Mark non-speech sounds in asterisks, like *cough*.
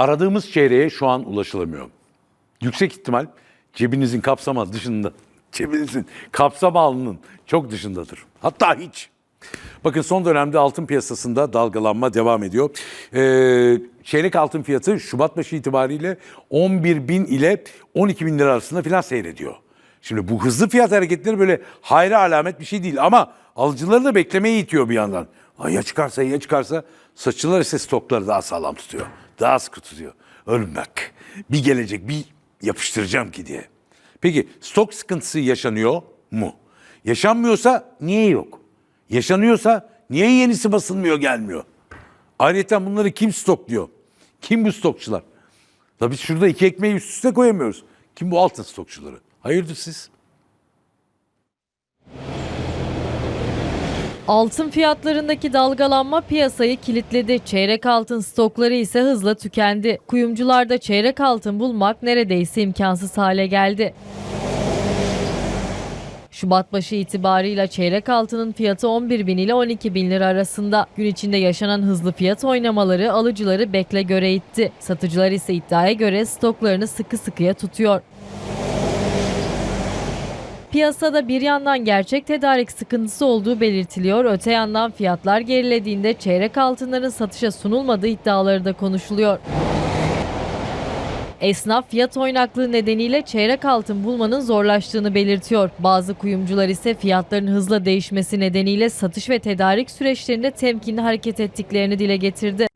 Aradığımız çeyreğe şu an ulaşılamıyor. Yüksek ihtimal cebinizin kapsama dışında, *laughs* cebinizin kapsam alanının çok dışındadır. Hatta hiç. Bakın son dönemde altın piyasasında dalgalanma devam ediyor. Ee, çeyrek altın fiyatı Şubat başı itibariyle 11 bin ile 12 bin lira arasında filan seyrediyor. Şimdi bu hızlı fiyat hareketleri böyle hayra alamet bir şey değil ama alıcıları da beklemeye itiyor bir yandan. Ay ya çıkarsa ya çıkarsa saççılar ise stokları daha sağlam tutuyor. Daha sıkı tutuyor. Ölüm bak bir gelecek bir yapıştıracağım ki diye. Peki stok sıkıntısı yaşanıyor mu? Yaşanmıyorsa niye yok? Yaşanıyorsa niye yenisi basılmıyor gelmiyor? Ayrıca bunları kim stokluyor? Kim bu stokçular? Tabii şurada iki ekmeği üst üste koyamıyoruz. Kim bu altın stokçuları? Hayırdır siz? Altın fiyatlarındaki dalgalanma piyasayı kilitledi. Çeyrek altın stokları ise hızla tükendi. Kuyumcularda çeyrek altın bulmak neredeyse imkansız hale geldi. Şubat başı itibarıyla çeyrek altının fiyatı 11 bin ile 12 bin lira arasında. Gün içinde yaşanan hızlı fiyat oynamaları alıcıları bekle göre itti. Satıcılar ise iddiaya göre stoklarını sıkı sıkıya tutuyor. Piyasada bir yandan gerçek tedarik sıkıntısı olduğu belirtiliyor, öte yandan fiyatlar gerilediğinde çeyrek altınların satışa sunulmadığı iddiaları da konuşuluyor. Esnaf fiyat oynaklığı nedeniyle çeyrek altın bulmanın zorlaştığını belirtiyor. Bazı kuyumcular ise fiyatların hızla değişmesi nedeniyle satış ve tedarik süreçlerinde temkinli hareket ettiklerini dile getirdi.